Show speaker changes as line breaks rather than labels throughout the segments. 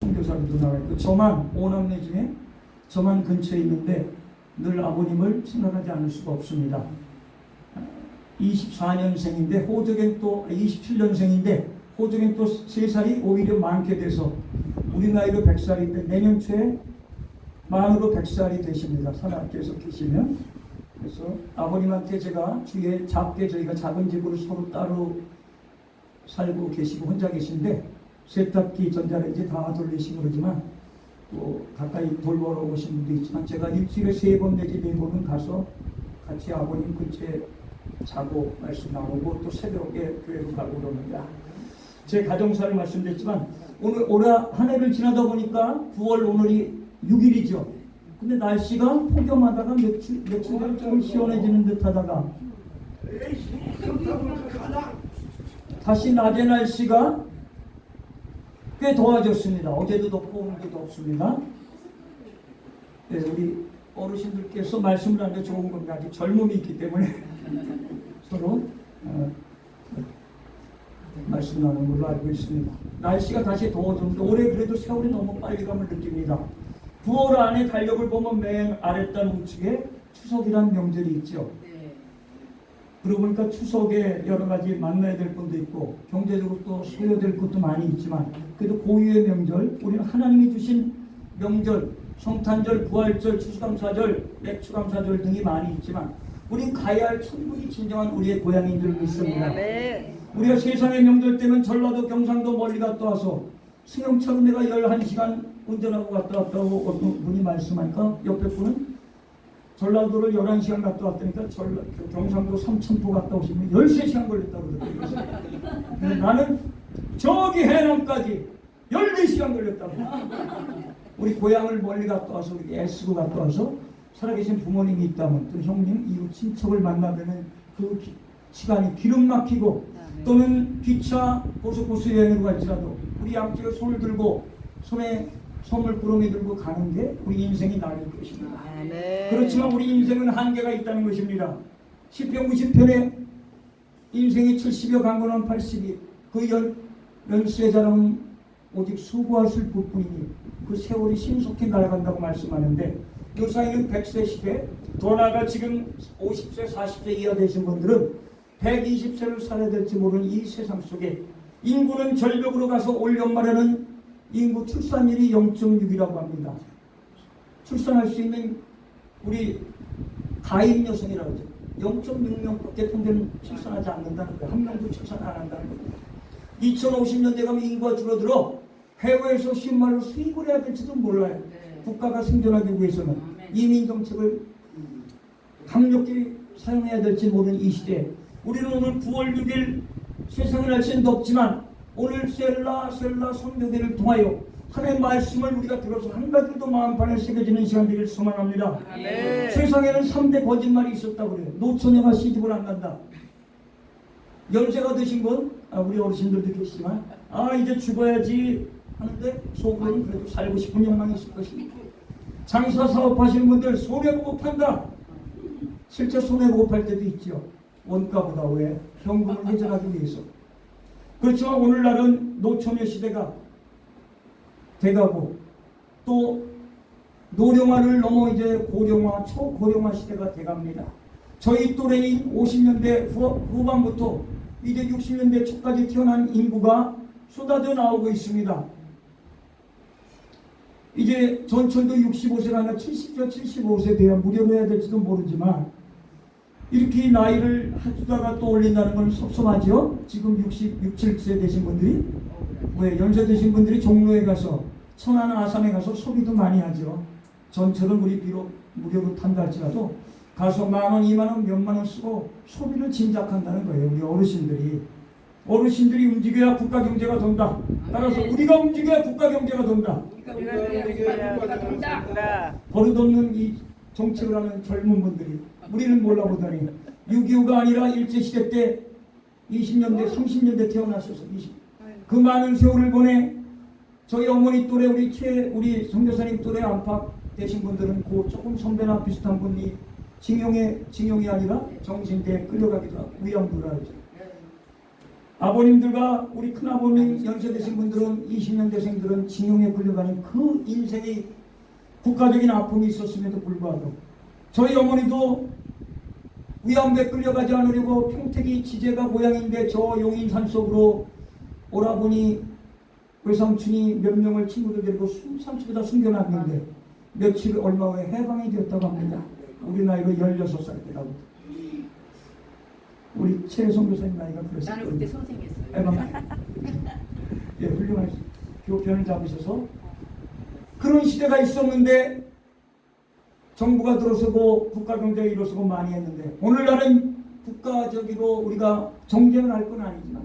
선교사로 누나가 있고 저만 오남매 중에 저만 근처에 있는데 늘 아버님을 생각하지 않을 수가 없습니다. 24년생인데 호적엔 또 27년생인데 호적엔 또 3살이 오히려 많게 돼서 우리 나이로 100살인데 내년 초에 만으로 100살이 되십니다. 산하께서 계시면 그래서 아버님한테 제가 주에 작게 저희가 작은 집으로 서로 따로 살고 계시고 혼자 계신데 세탁기 전자레인지 다 돌리시고 그러지만 또 가까이 돌보러 오신 분도 있지만 제가 일주일에 세 번 내지 네 번은 가서 같이 아버님 근처에 자고 말씀 나누고 또 새벽에 교회로 가고 그러는데 제 가정사를 말씀드렸지만 오늘 올해 한 해를 지나다 보니까 9월 오늘이 6일이죠. 근데 날씨가 폭염하다가 며칠 며칠 전에 조금 시원해지는 듯하다가 다시 낮의 날씨가 꽤 더워졌습니다. 어제도 덥고 오늘도 덥습니다. 네, 우리 어르신들께서 말씀을 하는 게 좋은 겁니다. 아직 젊음이 있기 때문에 서로 어, 말씀 나누는 걸로 알고 있습니다. 날씨가 다시 더워졌는데 올해 그래도 세월이 너무 빨리 감을 느낍니다. 9월 안에 달력을 보면 맨 아랫단 우측에 추석이란 명절이 있죠.
네.
그러고 보니까 추석에 여러 가지 만나야 될 분도 있고 경제적으로 또 소요 될 것도 많이 있지만 그래도 고유의 명절 우리는 하나님이 주신 명절 성탄절, 부활절, 추수감사절, 맥추감사절 등이 많이 있지만 우린 가야 할 천국이 진정한 우리의 고향인 줄 믿습니다.
네.
우리가 세상의 명절 때는 전라도 경상도 멀리 갔다 와서 승용차로 내가 11시간 운전하고 갔다 왔다고 어떤 분이 말씀하니까 옆에 분은 전라도를 11시간 갔다 왔다니까 전라, 경상도 삼천포 갔다 오시면 13시간 걸렸다고 그러더라고요. 나는 저기 해남까지 14시간 걸렸다고. 우리 고향을 멀리 갔다 와서 우리 애쓰고 갔다 와서 살아계신 부모님이 있다면 또 형님 이웃 친척을 만나면은 그 기- 시간이 기름 막히고 또는 기차 고속버스 여행으로 갈지라도 우리 양쪽에 손을 들고 손에 선물 꾸러미 들고 가는 게 우리 인생이 나를 것입니다.
아, 네.
그렇지만 우리 인생은 한계가 있다는 것입니다. 10편 90편에 인생이 70여 강건한 80이 그 연, 연수의 자랑은 오직 수고하실 뿐이니 그 세월이 신속히 날아간다고 말씀하는데 요사이는 100세 시대 더 나아가 지금 50세 40세 이하 되신 분들은 120세를 살아야 될지 모르는 이 세상 속에 인구는 절벽으로 가서 올 연말에는 인구 출산율이 0.6이라고 합니다. 출산할 수 있는 우리 가임 여성이라고 하죠. 0.6명밖에 평균 출산하지 않는다는 거예요. 한 명도 출산 안 한다는 거예요. 2050년대 가면 인구가 줄어들어 해외에서 쉬운 말로 수입을 해야 될지도 몰라요.
네.
국가가 생존하기 위해서는
아멘.
이민 정책을 강력히 사용해야 될지 모르는 이 시대 우리는 오늘 9월 6일 세상의 날씨는 덥지만 오늘 셀라 셀라 성교대를 통하여 하나님의 말씀을 우리가 들어서 한 가지 더 마음판에 새겨지는 시간 되기를 소망합니다.
네.
세상에는 3대 거짓말이 있었다고 그래요. 노처녀가 시집을 안 간다. 연세가 드신 분, 아, 우리 어르신들도 계시지만, 아, 이제 죽어야지 하는데, 속으로는 그래도 살고 싶은 욕망이 있을 것입니다. 장사 사업하시는 분들, 손해보고 판다. 실제 손해보고 팔 때도 있죠. 원가보다 왜? 현금을 회전하기 위해서. 그렇지만 오늘날은 노처녀 시대가 돼가고, 또 노령화를 넘어 이제 고령화, 초고령화 시대가 돼갑니다. 저희 또래인 50년대 후, 후반부터 이제 60년대 초까지 태어난 인구가 쏟아져 나오고 있습니다. 이제 전철도 65세가 아니라 70세, 75세 돼야 무료로 해야 될지도 모르지만 이렇게 나이를 해주다가 또 올린다는 건 섭섭하죠? 지금 60, 6, 7세 되신 분들이 왜 연세 드신 분들이 종로에 가서 천안 아산에 가서 소비도 많이 하죠. 전철은 우리 비록 무료로 탄다 할지라도 가서 만 원, 이만 원, 몇만 원 쓰고 소비를 짐작한다는 거예요. 우리 어르신들이. 어르신들이 움직여야 국가 경제가 돈다. 따라서 우리가 움직여야 국가 경제가 돈다. 버릇없는 이 정책을 하는 젊은 분들이 우리를 몰라보다니 6.25가 아니라 일제시대 때 20년대, 30년대 태어났어서 20, 그 많은 세월을 보내 저희 어머니 또래 우리 최 우리 성교사님 또래 안팎 되신 분들은 그 조금 선배나 비슷한 분이 징용에 징용이 아니라 정신대에 끌려가기도 하고 위험부를 하죠. 아버님들과 우리 큰아버님 연세 되신 분들은 20년대생들은 징용에 끌려가는 그 인생의 국가적인 아픔이 있었음에도 불구하고 저희 어머니도 위안부에 끌려가지 않으려고 평택이 지제가 고향인데 저 용인산 속으로 오라보니 외삼촌이 몇 명을 친구들 데리고 삼촌에다 숨겨놨는데 며칠 얼마 후에 해방이 되었다고 합니다. 우리 나이로 16살 때라고. 우리 최성 교사님 나이가 그랬을
나는. 그때 선생했어요.
해방. 예, 훌륭한 교편을 잡으셔서 그런 시대가 있었는데 정부가 들어서고 국가 경제가 일어서고 많이 했는데 오늘날은 국가적으로 우리가 정쟁을 할 건 아니지만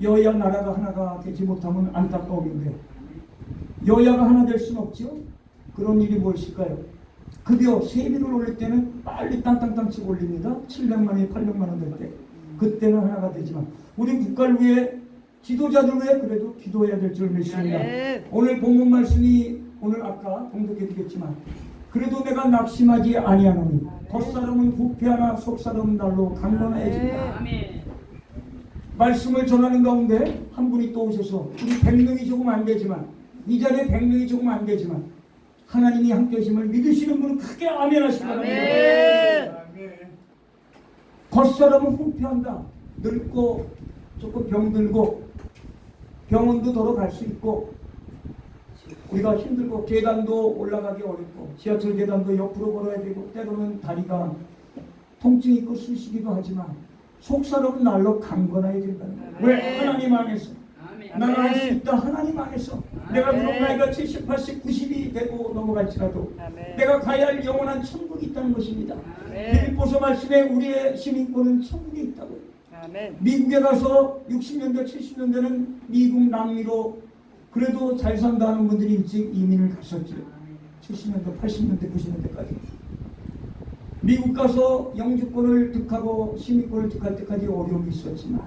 여야 나라가 하나가 되지 못하면 안타까움인데 여야가 하나 될 수는 없죠. 그런 일이 무엇일까요? 급여 세비를 올릴 때는 빨리 땅땅땅 치고 올립니다. 700만 원이 800만 원 될 때. 그때는 하나가 되지만 우리 국가를 위해 지도자들 위해 그래도 기도해야 될 줄 믿습니다.
아멘.
오늘 본문 말씀이 오늘 아까 봉독해 드렸지만 그래도 내가 낙심하지 아니하노니 겉사람은 부패하나 속사람은 날로 강건하여진다.
아멘.
말씀을 전하는 가운데 한 분이 또 오셔서 우리 100명이 조금 안 되지만 이 자리에 100명이 조금 안 되지만 하나님이 함께 하심을 믿으시는 분은 크게 아멘 하시기 바랍니다.
아멘.
겉사람은 후패한다. 늙고 조금 병들고 병원도 걸어갈 수 있고 우리가 힘들고 계단도 올라가기 어렵고 지하철 계단도 옆으로 걸어야 되고 때로는 다리가 통증 있고 쑤시기도 하지만 속사람은 날로 강건하게 된다는 거예요. 왜? 하나님 안에서. 나는 할 수 있다 하나님 안에서 내가
아멘.
그런 나이가 70, 80, 90이 되고 넘어갈지라도
아멘.
내가 가야 할 영원한 천국이 있다는 것입니다. 빌립보서 말씀에 우리의 시민권은 천국에 있다고요.
아멘.
미국에 가서 60년대, 70년대는 미국 남미로 그래도 잘 산다는 분들이 일찍 이민을 갔었죠. 70년대, 80년대, 90년대까지. 미국 가서 영주권을 득하고 시민권을 득할 때까지 어려움이 있었지만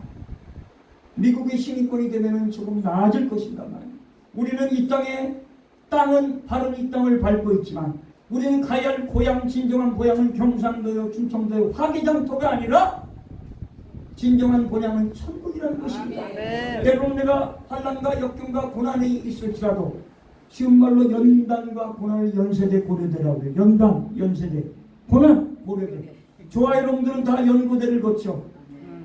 미국의 시민권이 되면 조금 나아질 말이에요. 우리는 이 땅에 땅은 바른 이 땅을 밟고 있지만 우리는 가야 할 고향 진정한 고향은 경상도요 충청도요 화기장터가 아니라 진정한 고향은 천국이라는 것입니다.
아멘.
때로는 내가 환란과 역경과 고난이 있을지라도 쉬운 말로 연단과 고난을 연세대 고려대라고 해요. 연단, 연세대, 고난, 고려대. 저와 여러분들은 다 연고대를 거쳐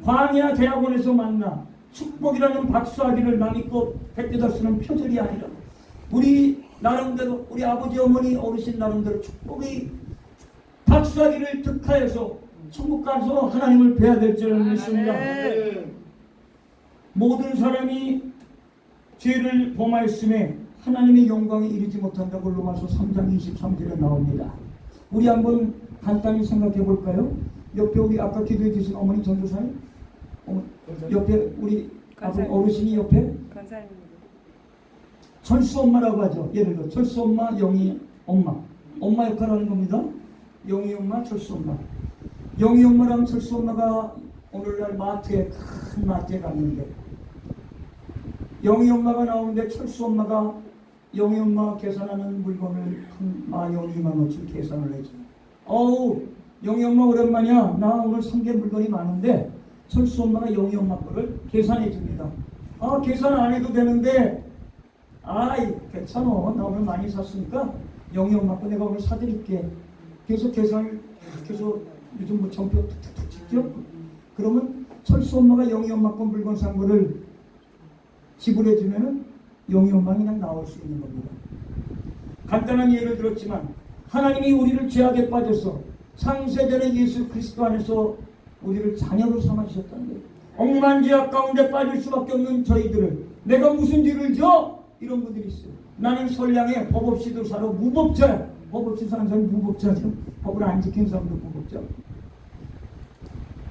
광야 대학원에서 만나 축복이라는 박수하기를 남있고 백대다 쓰는 표절이 아니라 우리 나름대로 우리 아버지 어머니 어르신 나름대로 축복이 박수하기를 득하여서 천국 가서 하나님을 뵈야 될줄 믿습니다.
아멘.
모든 사람이 죄를 범하였음에 하나님의 영광에 이르지 못한다고 로마서 3장 23절에 나옵니다. 우리 한번 간단히 생각해 볼까요? 옆에 우리 아까 기도해 주신 어머니 전도사님, 어머, 옆에 우리
감사합니다.
어르신이 옆에. 철수 엄마라고 하죠. 예를 들어 철수 엄마, 영희 엄마, 엄마 역할을 하는 겁니다. 영희 엄마, 철수 엄마. 영희 엄마랑 철수 엄마가 오늘날 마트에 큰 마트에 갔는데 영희 엄마가 나오는데 철수 엄마가 영희 엄마 계산하는 물건을 한 마영 2만 원씩 계산을 해줘. 어우 영희 엄마 오랜만이야. 나 오늘 산게 물건이 많은데 철수 엄마가 영희 엄마 거를 계산해 줍니다. 아 계산 안 해도 되는데 아이 괜찮아 나 오늘 많이 샀으니까 영희 엄마 거 내가 오늘 사드릴게 계속 계산을 계속 요즘 뭐 전표 툭툭툭 찍죠 그러면 철수 엄마가 영희 엄마 거 물건 산 거를 지불해 주면은 영희 엄마가 그냥 나올 수 있는 겁니다 간단한 예를 들었지만 하나님이 우리를 죄악에 빠져서 창세전에 예수 그리스도 안에서 우리를 자녀로 삼아 주셨다는 거예요 억만죄악 가운데 빠질 수밖에 없는 저희들을 내가 무슨 죄를 져? 이런 분들이 있어요. 나는 선량해 법 없이도 살아 무법자야. 법 없이 사는 사람이 무법자죠. 법을 안 지키는 사람도 무법자.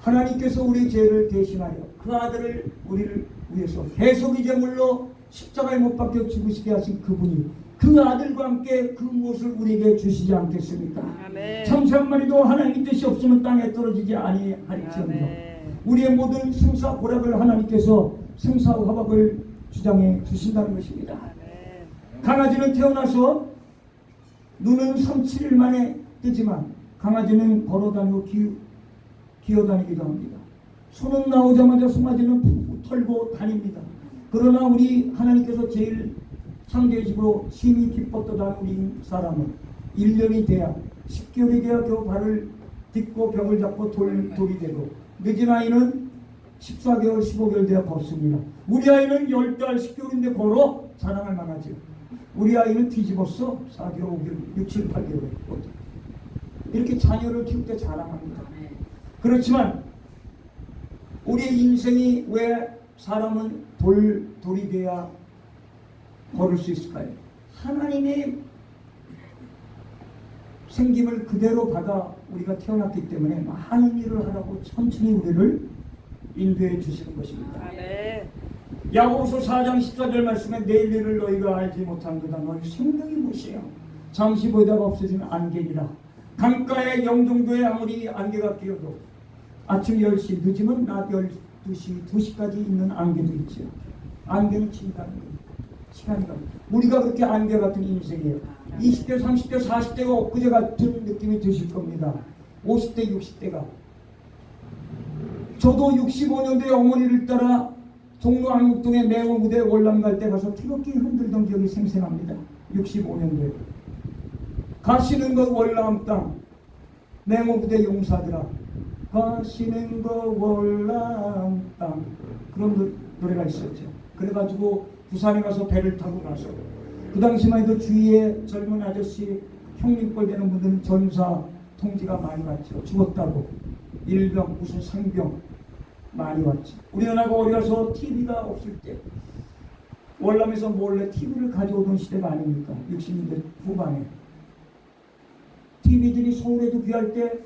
하나님께서 우리 죄를 대신하여 그 아들을 우리를 위해서 대속이 제물로 십자가에 못 박혀 죽으시게 하신 그분이 그 아들과 함께 그 무엇을 우리에게 주시지 않겠습니까? 참새한 마리도 하나님의 뜻이 없으면 땅에 떨어지지 아니할지언정
아멘.
우리의 모든 생사 고락을 하나님께서 생사와 화박을 주장해 주신다는 것입니다.
아멘.
강아지는 태어나서 눈은 3, 7일 만에 뜨지만 강아지는 걸어다니고 기, 기어다니기도 합니다. 손은 나오자마자 송아지는 푹 털고 다닙니다. 그러나 우리 하나님께서 제일 창조해주고 심히 기뻤던 우리 사람은 1년이 돼야 10개월이 돼야 겨우 발을 딛고 벽을 잡고 돌, 돌이 되고 늦은 아이는 14개월, 15개월 돼야 걷습니다. 우리 아이는 10달, 10개월인데 걸어 자랑할 만하죠. 우리 아이는 뒤집었어. 4개월, 5개월, 6, 7, 8개월에. 이렇게 자녀를 키울 때 자랑합니다. 그렇지만 우리의 인생이 왜 사람은 돌, 돌이 돼야 걸을 수 있을까요? 하나님의 생김을 그대로 받아 우리가 태어났기 때문에 많은 일을 하라고 천천히 우리를 인도해 주시는 것입니다.
아멘.
야고보서 4장 14절 말씀에 내일 일을 너희가 알지 못한 거다. 너희 생명이 무엇이요? 잠시 보다가 없어지는 안개니라. 강가의 영종도에 아무리 안개가 끼어도 아침 10시 늦으면 낮 12시, 2시까지 있는 안개도 있죠. 안개는 친다는 거예요. 시간이 갑니다. 우리가 그렇게 안개 같은 인생이에요. 20대, 30대, 40대가 엊그제 같은 느낌이 드실 겁니다. 50대, 60대가. 저도 65년도에 어머니를 따라 종로 안국동의 매호 무대 월남 갈 때 가서 태극기 흔들던 기억이 생생합니다. 65년도에. 가시는 것 월남 땅 매호무대 용사들아 가시는 것 월남 땅 그런 노, 노래가 있었죠. 그래가지고 부산에 가서 배를 타고 나서 그 당시만 해도 주위에 젊은 아저씨 형님뻘 되는 분들은 전사 통지가 많이 왔죠. 죽었다고 일병 무슨 상병 많이 왔지. 우리 누나가 어디 가서 TV가 없을 때 월남에서 몰래 TV를 가져오던 시대가 아닙니까? 60년대 후반에. TV들이 서울에도 귀할 때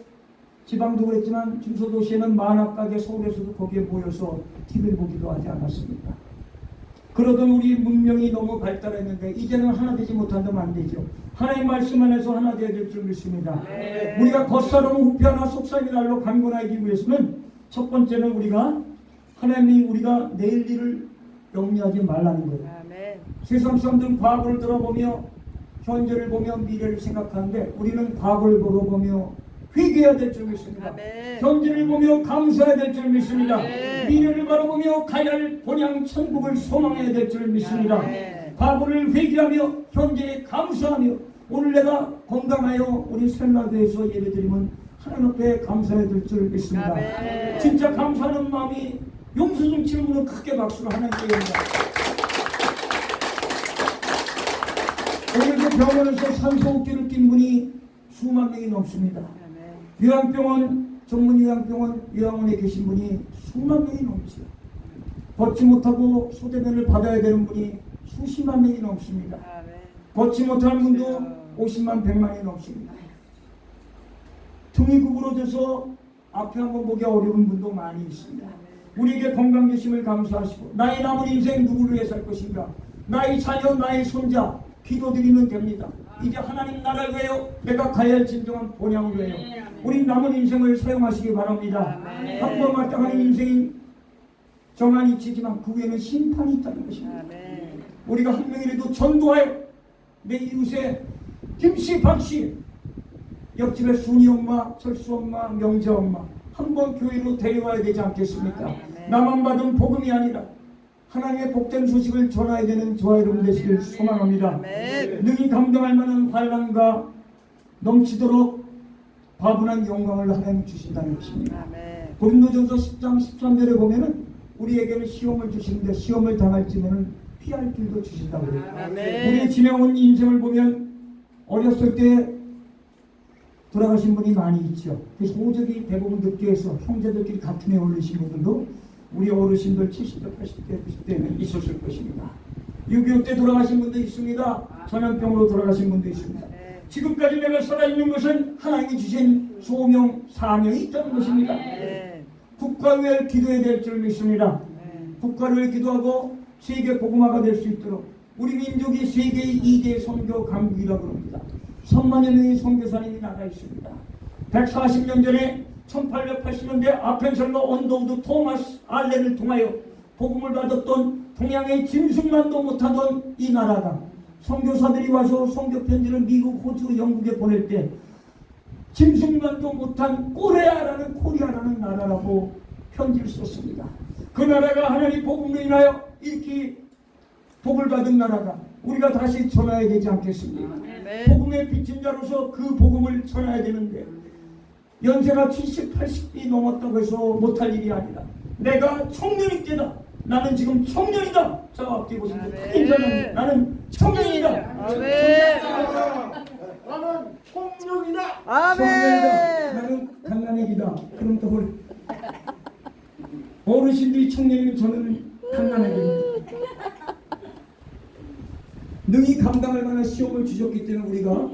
지방도 그랬지만 중소도시에는 만화가게 서울에서도 거기에 모여서 TV를 보기도 하지 않았습니까? 그러던 우리 문명이 너무 발달했는데 이제는 하나 되지 못한다면 안 되죠. 하나님 말씀 안에서 하나 되어야 될 줄 믿습니다.
네.
우리가 겉사람 후피하나 속살이 날로 강건하기 위해서는 첫 번째는 우리가 하나님이 우리가 내일 일을 영리하지 말라는 거예요.
아멘.
세상 사람들은 과거를 돌아보며 현재를 보며 미래를 생각하는데 우리는 과거를 돌아보며 회개해야 될 줄 믿습니다.
아멘.
현재를 보며 감사해야 될 줄 믿습니다.
아멘.
미래를 바라보며 가야 할 본향 천국을 소망해야 될 줄 믿습니다.
아멘.
과거를 회개하며 현재에 감사하며 오늘 내가 건강하여 우리 셀라드에서 예배드리면 하나님 앞에 감사해야 될 줄 믿습니다.
아멘.
진짜 감사하는 마음이 용서 좀 치는 분은 크게 박수를 하나님께 드립니다. 오늘 그 병원에서 산소호흡기를 낀 분이 수만 명이 넘습니다. 요양병원 전문 요양병원 요양원에 계신 분이 수만 명이 넘지요. 걷지 못하고 소대면을 받아야 되는 분이 수십만 명이 넘습니다.
아멘.
걷지 못하는 분도 50만 100만이 넘습니다. 등이 구부러져서 앞에 한번 보기 어려운 분도 많이 있습니다. 우리에게 건강 주심을 감사하시고 나의 남은 인생 누구를 위해 살 것인가 나의 자녀 나의 손자 기도드리면 됩니다. 이제 하나님 나라를 위하여 내가 가야 할 진정한 본향을 위하여 우리 남은 인생을 사용하시기 바랍니다.
아멘.
한번 마땅한 인생이 정한이 있지만 그 위에는 심판이 있다는 것입니다. 우리가 한 명이라도 전도하여 내 이웃의 김씨, 박씨, 옆집의 순이 엄마, 철수 엄마, 명재 엄마 한 번 교회로 데려와야 되지 않겠습니까? 나만 받은 복음이 아니라 하나님의 복된 소식을 전해야 되는 저와 여러분 되시길 소망합니다. 능히 감당할 만한 환란과 넘치도록 과분한 영광을 하나님 주신다는 것입니다. 고린도전서 10장 13절에 보면은 우리에게는 시험을 주시는데 시험을 당할지면은 피할 길도 주신다고.
아멘.
우리 지내온 인생을 보면 어렸을 때 돌아가신 분이 많이 있죠. 그래서 호적이 대부분 늦게 해서 형제들끼리 같은 해 올리신 분들도 우리 어르신들 70대, 80대, 90대는 있었을 것입니다. 6.25 때 돌아가신 분도 있습니다. 전염병으로 돌아가신 분도 있습니다.
네.
지금까지 내가 살아있는 것은 하나님이 주신 소명, 사명이 있다는 것입니다.
아멘.
국가를 위해 기도해야 될 줄 믿습니다.
아멘.
국가를 기도하고 세계 복음화가 될 수 있도록 우리 민족이 세계의 2대 선교 강국이라고 합니다. 3만여 명의 선교사님이 나가 있습니다. 140년 전에 1880년대 아펜셀러 언더우드 토마스 알렌을 통하여 복음을 받았던 동양의 짐승만도 못하던 이 나라가 선교사들이 와서 선교 편지를 미국, 호주, 영국에 보낼 때 짐승만도 못한 꼬레아라는 코리아라는 나라라고 편지를 썼습니다. 그 나라가 하나님 복음으로 인하여 이렇게 복을 받은 나라가 우리가 다시 전해야 되지 않겠습니까?
아멘.
복음의 빚진 자로서 그 복음을 전해야 되는데 연세가 70, 80이 넘었다고 해서 못할 일이 아니라 내가 청년이 때다. 나는 지금 청년이다. 자 앞뒤 보시면. 인사는 나는 청년이다.
아멘.
나는 총명이다.
청년이다.
아멘.
나는 갓난애기다. 그럼 또 뭘? 어르신들이 청년이면 저는 갓난애기입니다. 능히 감당할 만한 시험을 주셨기 때문에 우리가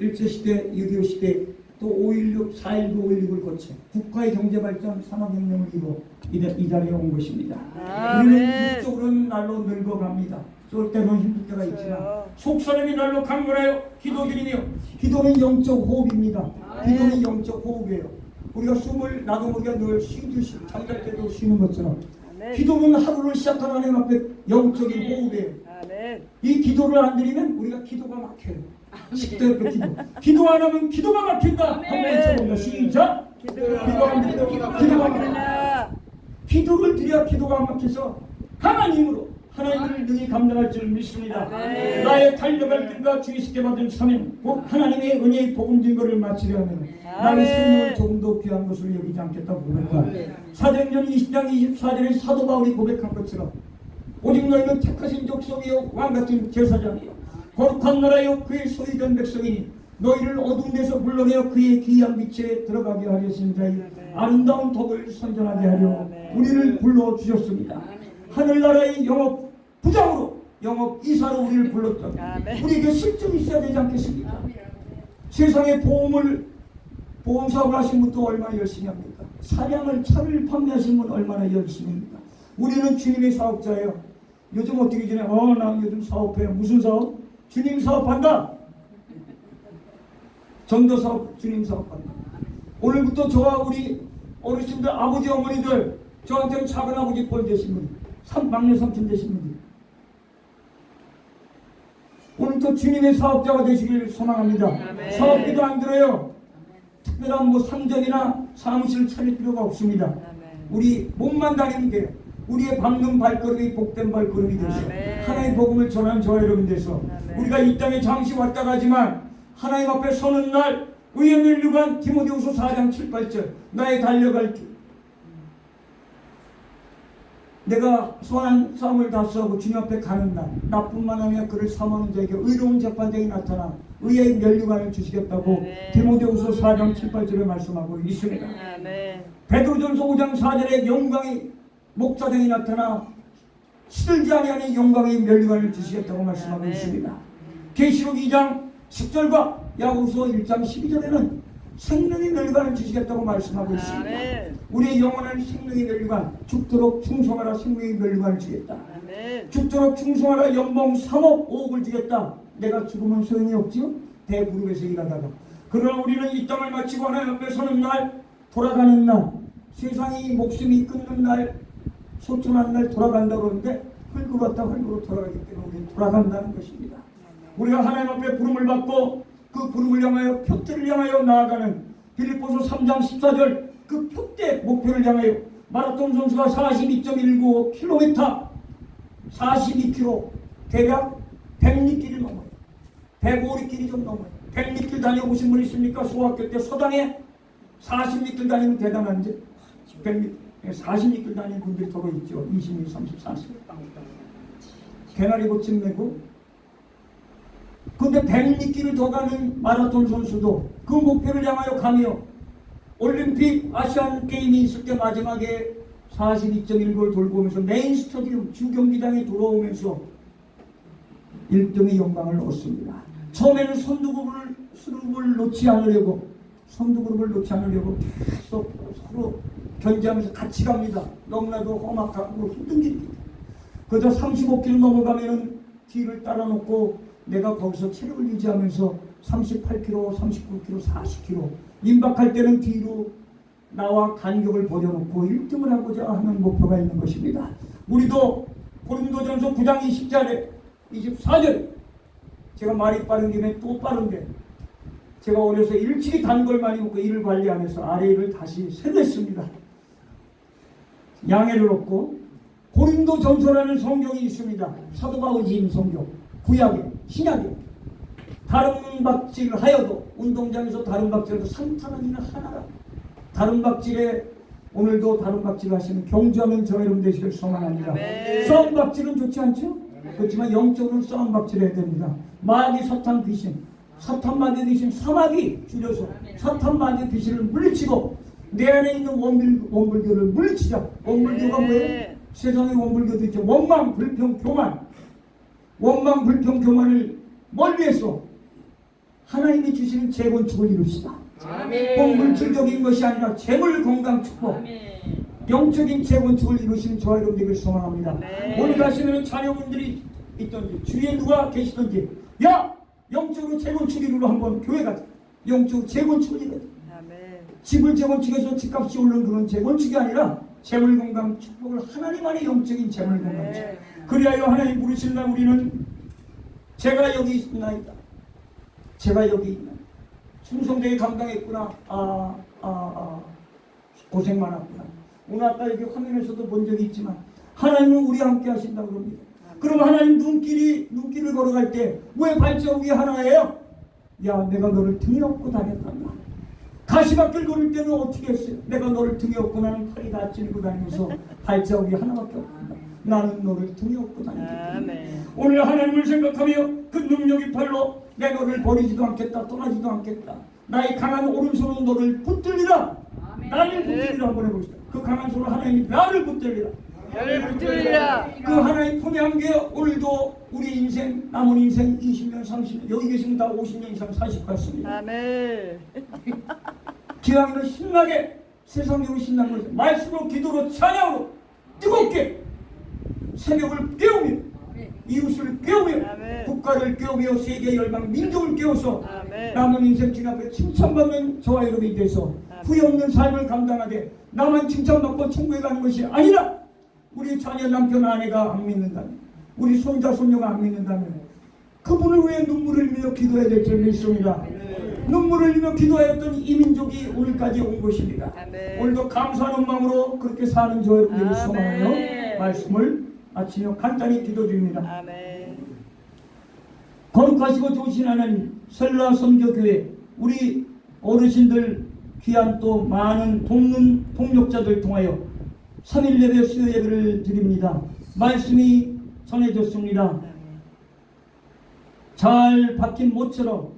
일제시대, 6.25 시대, 또 5.16, 4.19, 5.16을 거쳐 국가의 경제발전, 산업혁명을 이루어 이, 이 자리에 온 것입니다.
아멘.
우리는 육적으로는 날로 늙어갑니다. 쏠 때는 힘들 때가 있지만
그래요.
속사람이 날로 강건하여 기도드리며 기도는 영적 호흡입니다. 기도는 영적 호흡이에요. 우리가 숨을 나도 모르게 늘 쉬듯이 잠잘 때도 쉬는 것처럼
아멘.
기도는 하루를 시작하는 하나님 앞에 영적인 호흡이에요.
아멘.
이 기도를 안 드리면 우리가 기도가 막혀요. 식대로 그 기도. 기도 안 하면 기도가 막힌다. 한번. 시작. 기도 안 드리면 기도가 막힌다. 기도를 드려야 기도가 안 막혀서 하나님으로 하나님을 능히 감당할 줄 믿습니다.
아멘.
나의 달려갈 길과 주의식게 받은 사명 곧 하나님의 은혜의 복음 증거를 마치려 하면 나의
아멘.
생명을 조금 더 귀한 것을 여기지 않겠다고 고백하 사도행전 20장 24절에 사도 바울이 고백한 것처럼 오직 너희는 택하신 족속이요 왕같은 제사장이요 거룩한 나라요 그의 소유된 백성이니 너희를 어두운 데서 불러내어 그의 귀한 빛에 들어가게 자의 아름다운 덕을 선전하게 하려 우리를 불러주셨습니다 하늘나라의 영업 부장으로 영업 이사로 우리를 불렀던. 우리에게 실증이 있어야 되지 않겠습니까 세상에 보험을 보험 사업을 하신 분도 얼마나 열심히 합니까? 차량을 차를 판매하신 분 얼마나 열심히 합니까? 우리는 주님의 사업자예요. 요즘 어떻게 지내? 어, 나 요즘 사업해. 무슨 사업? 주님 사업한다. 전도 사업, 주님 사업한다. 오늘부터 저와 우리 어르신들, 아버지, 어머니들, 저한테는 작은 아버지 뻘 되신 분, 삼, 막내 삼촌 되신 분들. 오늘부터 주님의 사업자가 되시길 소망합니다.
아멘.
사업비도 안 들어요. 특별한 뭐 상점이나 사무실을 차릴 필요가 없습니다.
아멘.
우리 몸만 다니면 돼요. 우리의 밟는 발걸음이 복된 발걸음이 되서
아멘.
하나님의 복음을 전하는 저와 여러분 돼서
아멘.
우리가 이 땅에 잠시 왔다 가지만 하나님 앞에 서는 날 의의 면류관 디모데후서 4장 7, 8절 나의 달려갈 길 내가 선한 싸움을 다수하고 주님 앞에 가는 날 나뿐만 아니라 그를 사모하는 자에게 의로운 재판장이 나타나 의의 면류관을 주시겠다고
아멘.
디모데후서 4장 7, 8절에 말씀하고 있습니다.
아멘.
베드로전서 5장 4절에 영광이 목자장이 나타나 시들지 아니하는 영광의 멸류관을 주시겠다고 말씀하고
아멘.
있습니다. 계시록 2장 10절과 야고보서 1장 12절에는 생명의 멸류관을 주시겠다고 말씀하고 있습니다.
아멘.
우리의 영원한 생명의 멸류관 죽도록 충성하라 생명의 멸류관을 주겠다.
아멘.
죽도록 충성하라 연봉 3억 5억을 주겠다. 내가 죽으면 소용이 없지요? 대부름에서 일하다가. 그러나 우리는 이 땅을 마치고 하나님 앞에 서는 날, 돌아가는 날, 세상이 목숨이 끊는 날, 소천한 날 돌아간다고 그러는데 흙으로 갔다 흙으로 돌아가기 때문에 우리는 돌아간다는 것입니다. 우리가 하나님 앞에 부름을 받고 그 부름을 향하여 표대를 향하여 나아가는 빌립보서 3장 14절 그 표대 목표를 향하여 마라톤 선수가 42.19km 42km 대략 100리길이 넘어요. 105리길이 좀 넘어요. 100리길 다녀보신 분 있습니까? 소학교 때 서당에 40리길 다니면 대단한지 100리길 40리길 다니는 분들이 더러 있죠. 20, 30, 40. 개나리 고침 내고 근데 100리길을 더 가는 마라톤 선수도 그 목표를 향하여 가며 올림픽 아시안 게임이 있을 때 마지막에 42.19를 돌고 오면서 메인 스타디움 주경기장에 돌아오면서 1등의 영광을 얻습니다. 처음에는 선두그룹을 수룹을 놓지 않으려고 선두그룹을 놓지 않으려고 계속 서로 견제하면서 같이 갑니다. 너무나도 험악하고 힘든 길입니다. 그저 35km 넘어가면은 뒤를 따라 놓고 내가 거기서 체력을 유지하면서 38km, 39km, 40km 임박할 때는 뒤로 나와 간격을 벌여놓고 1등을 하고자 하는 목표가 있는 것입니다. 우리도 고린도전서 9장 20절에 24절 제가 말이 빠른 김에 또 빠른데 제가 어려서 일찍이 단걸 많이 먹고 일을 관리하면서 아래 일을 다시 세냈습니다. 양해를 얻고 고린도 전서라는 성경이 있습니다. 사도 바울이 지은 성경 구약에 신약에 다른 박질을 하여도 운동장에서 다른 박질도 이는 하나라. 다른 박질에 오늘도 다른 박질 하시는 경주하면 저 여러분 되시길 소망합니다.
아멘.
싸움 박질은 좋지 않죠? 그렇지만 영적으로는 싸움 박질해야 됩니다. 마귀 사탄 귀신, 사탄 마귀 귀신, 사마귀 줄여서 사탄 마귀 귀신을 물리치고 내 안에 있는 원불, 원불교를 물리치자. 원불교가 뭐예요?
네.
세상의 원불교도 있죠. 원망, 불평, 교만. 원망, 불평, 교만을 멀리해서 하나님이 주시는 재건축을 이룹시다. 꼭 물질적인 것이 아니라 재물 건강 축복, 영적인 재건축을 이루시는 저와 여러분 되기를 소망합니다.
네.
오늘 가시면 자녀분들이 있던지 주위에 누가 계시던지 야 영적으로 재건축 이루러 한번 교회 가자. 영적으로 이루자.
아멘.
집을 재건축해서 집값이 오르는 그런 재건축이 아니라 재물 건강 축복을 하나님 안에 영적인 재물 건강.
네.
그리하여 하나님 부르실나 우리는 제가 여기 있나이다. 제가 여기 있나. 충성되게 감당했구나. 아, 아, 아. 고생 많았구나. 오늘 아까 여기 화면에서도 본 적이 있지만 하나님은 우리와 함께 하신다고 그럽니다. 그럼 하나님 눈길이 눈길을 걸어갈 때 왜 발자국이 하나예요? 야, 내가 너를 등에 업고 다녔단다. 가시밭길 걸을 때는 어떻게 했어요? 내가 너를 등에 업고 나는 팔이 다 찔고 다니면서 발자국이 하나밖에 없단다. 나는 너를 등에 업고 다녔다.
아멘.
오늘 하나님을 생각하며 그 능력이 팔로 내 너를 버리지도 않겠다 떠나지도 않겠다 나의 강한 오른손으로 너를 붙들리라 나를 붙들리라 한번 해봅시다 그 강한 손으로 하나님이 나를 붙들리라
열을 붙들리라.
그 하나님 품에 안겨 오늘도 우리 인생 남은 인생 20년 30년 여기 계시면 다 50년 이상 사실 것 같습니다
아멘.
기왕이면 신나게 세상적으로 신나는 거죠 말씀으로 기도로 찬양으로 뜨겁게 새벽을 깨우며 이웃을 깨우며
아멘.
국가를 깨우며 세계 열방 민족을 깨워서
아멘.
남은 인생 진 앞에 칭찬받는 저와 여러분이 돼서. 후회 없는 삶을 감당하되 나만 칭찬받고 천국에 가는 것이 아니라 우리 자녀 남편 아내가 안 믿는다면 우리 손자 손녀가 안 믿는다면 그분을 위해 눈물을 흘리며 기도해야 될줄 믿습니다. 눈물을 흘리며 기도하였던 이 민족이 오늘까지 온 것입니다.
아멘.
오늘도 감사하는 마음으로 그렇게 사는 저 여러분들을
아멘.
소망하여 말씀을 마치며 간단히 기도 드립니다.
아멘.
거룩하시고 좋으신 하나님 설라 선교교회 우리 어르신들 귀한 또 많은 돕는 동력자들 통하여 3일 예배 수요 예배를 드립니다. 말씀이 전해졌습니다. 잘 박힌 모처럼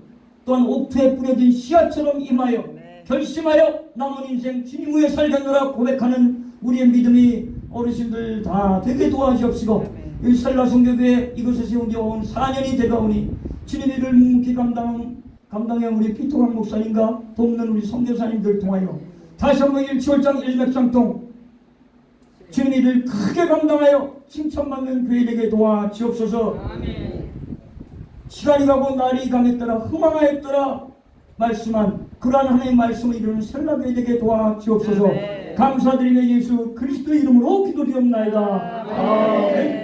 또한 옥토에 뿌려진 씨앗처럼 임하여
네.
결심하여 남은 인생 주님 위에 살겠노라 고백하는 우리의 믿음이 어르신들 다 되게 도와주옵시고. 이 설라성교회 이곳에 세운 지 온 4년이 되가오니 주님 이를 묵묵히 감당, 감당해 우리 피토강 목사님과 돕는 우리 선교사님들 통하여 다시 한번 일치월장 일맥상통 주님 이를 크게 감당하여 칭찬받는 교회 되게 도와주옵소서 시간이 가고 날이 감했더라 흥망하였더라 말씀한 그러한 하나님의 말씀을 이루는 설라교회 되게 도와주옵소서
아멘.
감사드리며 예수 그리스도 이름으로 기도드리옵나이다 아멘.
아멘.